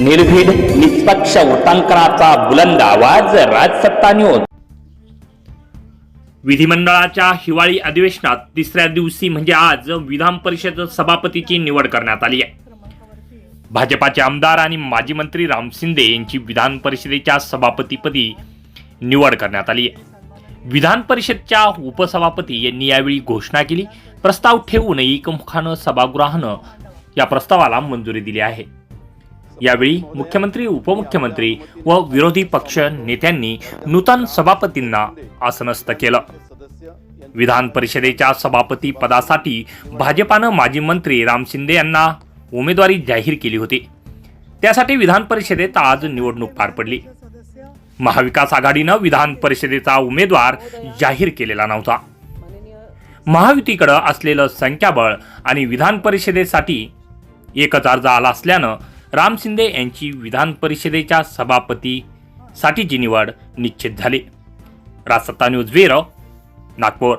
निर्भीड निष्पक्ष वृत्तांकनाचा बुलंद आवाज राजसत्ता न्यूज विधिमंडळाच्या हिवाळी अधिवेशनात तिसऱ्या दिवशी म्हणजे आज विधान परिषद सभापतीची निवड करण्यात आली आहे. भाजपाचे आमदार आणि माजी मंत्री राम शिंदे यांची विधान परिषदेच्या सभापतीपदी निवड करण्यात आली आहे. विधान परिषदच्या उपसभापती यांनी यावेळी घोषणा केली. प्रस्ताव ठेवून एकमुखानं सभागृहानं या प्रस्तावाला मंजुरी दिली आहे. यावेळी मुख्यमंत्री उपमुख्यमंत्री व विरोधी पक्ष नेत्यांनी नूतन सभापतींना आसनस्थ केलं. विधान परिषदेच्या सभापती पदासाठी भाजपानं माजी मंत्री राम शिंदे यांना उमेदवारी जाहीर केली होती. त्यासाठी विधान परिषदेत आज निवडणूक पार पडली. महाविकास आघाडीनं विधान परिषदेचा उमेदवार जाहीर केलेला नव्हता. महायुतीकडं असलेलं संख्याबळ आणि विधान परिषदेसाठी एकच अर्ज आला असल्यानं राम शिंदे यांची विधान परिषदेच्या सभापतीसाठीची निवड निश्चित झाली. Rajsatta news bureau Nagpur.